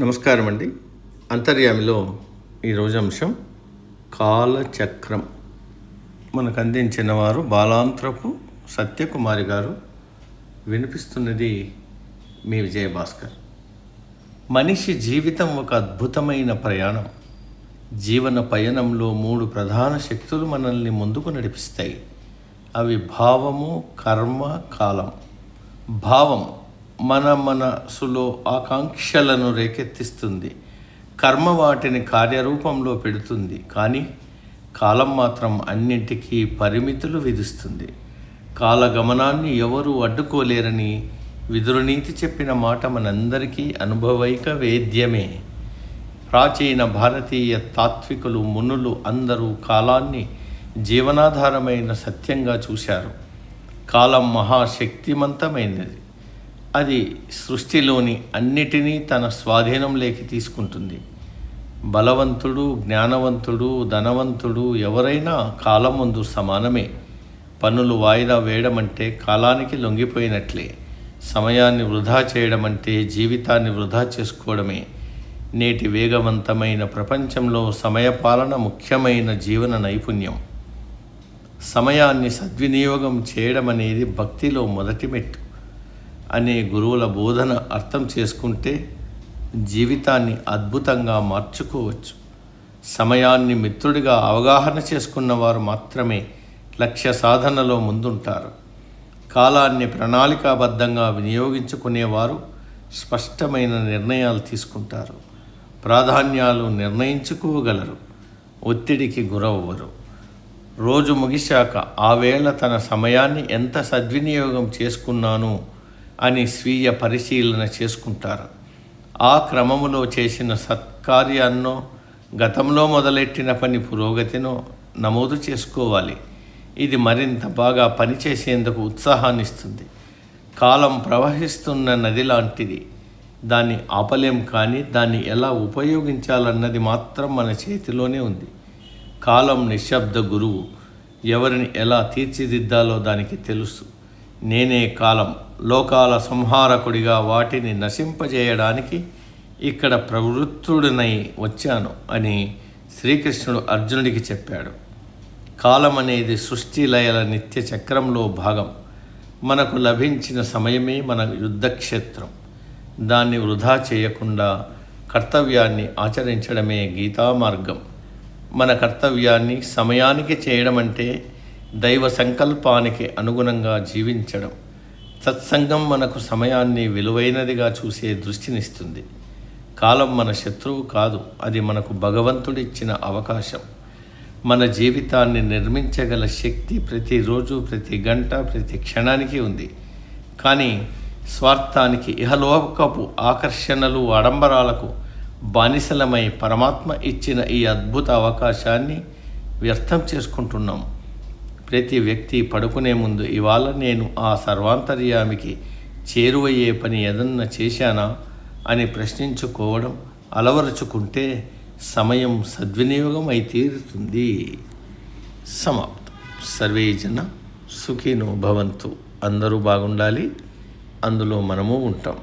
నమస్కారం అండి అంతర్యామిలో ఈరోజు అంశం కాలచక్రం. మనకు అందించిన వారు బాలాంత్రపు సత్యకుమారి గారు వినిపిస్తున్నది మీ విజయభాస్కర్. మనిషి జీవితం ఒక అద్భుతమైన ప్రయాణం. జీవన పయనంలో మూడు ప్రధాన శక్తులు మనల్ని ముందుకు నడిపిస్తాయి. అవి భావము కర్మ కాలం. భావం మన మనసులో ఆకాంక్షలను రేకెత్తిస్తుంది. కర్మ వాటిని కార్యరూపంలో పెడుతుంది. కానీ కాలం మాత్రం అన్నింటికీ పరిమితులు విధిస్తుంది. కాలగమనాన్ని ఎవరూ అడ్డుకోలేరని విదురునీతి చెప్పిన మాట మనందరికీ అనుభవైక వేద్యమే. ప్రాచీన భారతీయ తాత్వికులు మునులు అందరూ కాలాన్ని జీవనాధారమైన సత్యంగా చూశారు. కాలం మహాశక్తిమంతమైనది. అది సృష్టిలోని అన్నిటినీ తన స్వాధీనంలోకి తీసుకుంటుంది. బలవంతుడు జ్ఞానవంతుడు ధనవంతుడు ఎవరైనా కాలం ముందు సమానమే. పనులు వాయిదా వేయడమంటే కాలానికి లొంగిపోయినట్లే. సమయాన్ని వృధా చేయడం అంటే జీవితాన్ని వృధా చేసుకోవడమే. నేటి వేగవంతమైన ప్రపంచంలో సమయపాలన ముఖ్యమైన జీవన నైపుణ్యం. సమయాన్ని సద్వినియోగం చేయడం అనేది భక్తిలో మొదటి మెట్టు. అనే గురువుల బోధన అర్థం చేసుకుంటే జీవితాన్ని అద్భుతంగా మార్చుకోవచ్చు. సమయాన్ని మిత్రుడిగా అవగాహన చేసుకున్న వారు మాత్రమే లక్ష్య సాధనలో ముందుంటారు. కాలాన్ని ప్రణాళికాబద్ధంగా వినియోగించుకునేవారు స్పష్టమైన నిర్ణయాలు తీసుకుంటారు. ప్రాధాన్యాలు నిర్ణయించుకోగలరు. ఒత్తిడికి గురవ్వరు. రోజు ముగిశాక ఆ వేళ తన సమయాన్ని ఎంత సద్వినియోగం చేసుకున్నానో అని స్వీయ పరిశీలన చేసుకుంటారు. ఆ క్రమములో చేసిన సత్కార్యాన్నో గతంలో మొదలెట్టిన పని పురోగతినో నమోదు చేసుకోవాలి. ఇది మరింత బాగా పనిచేసేందుకు ఉత్సాహాన్ని ఇస్తుంది కాలం ప్రవహిస్తున్న నది లాంటిది. దాన్ని ఆపలేం కానీ దాన్ని ఎలా ఉపయోగించాలన్నది మాత్రం మన చేతిలోనే ఉంది. కాలం నిశ్శబ్ద గురువు. ఎవరిని ఎలా తీర్చిదిద్దాలో దానికి తెలుసు. నేనే కాలం లోకాల సంహారకుడిగా వాటిని నశింపజేయడానికి ఇక్కడ ప్రవృత్తుడినై వచ్చాను అని శ్రీకృష్ణుడు అర్జునుడికి చెప్పాడు. కాలం అనేది సృష్టి లయల నిత్య చక్రంలో భాగం. మనకు లభించిన సమయమే మన యుద్ధక్షేత్రం. దాన్ని వృధా చేయకుండా కర్తవ్యాన్ని ఆచరించడమే గీతా మార్గం మన కర్తవ్యాన్ని సమయానికి చేయడం అంటే దైవ సంకల్పానికి అనుగుణంగా జీవించడం సత్సంగం మనకు సమయాన్ని విలువైనదిగా చూసే దృష్టినిస్తుంది. కాలం మన శత్రువు కాదు అది మనకు భగవంతుడిచ్చిన అవకాశం. మన జీవితాన్ని నిర్మించగల శక్తి ప్రతిరోజు ప్రతి గంట ప్రతి క్షణానికి ఉంది. కానీ స్వార్థానికి ఇహలోకపు ఆకర్షణలు ఆడంబరాలకు బానిసలమై పరమాత్మ ఇచ్చిన ఈ అద్భుత అవకాశాన్ని వ్యర్థం చేసుకుంటున్నాం. ప్రతి వ్యక్తి పడుకునే ముందు ఇవాళ నేను ఆ సర్వాంతర్యామికి చేరువయ్యే పని ఏదన్నా చేశానా అని ప్రశ్నించుకోవడం అలవరుచుకుంటే సమయం సద్వినియోగం అయి తీరుతుంది. సమాప్తం. సర్వే జన సుఖినో భవంతు. అందరూ బాగుండాలి. అందులో మనము ఉంటాం.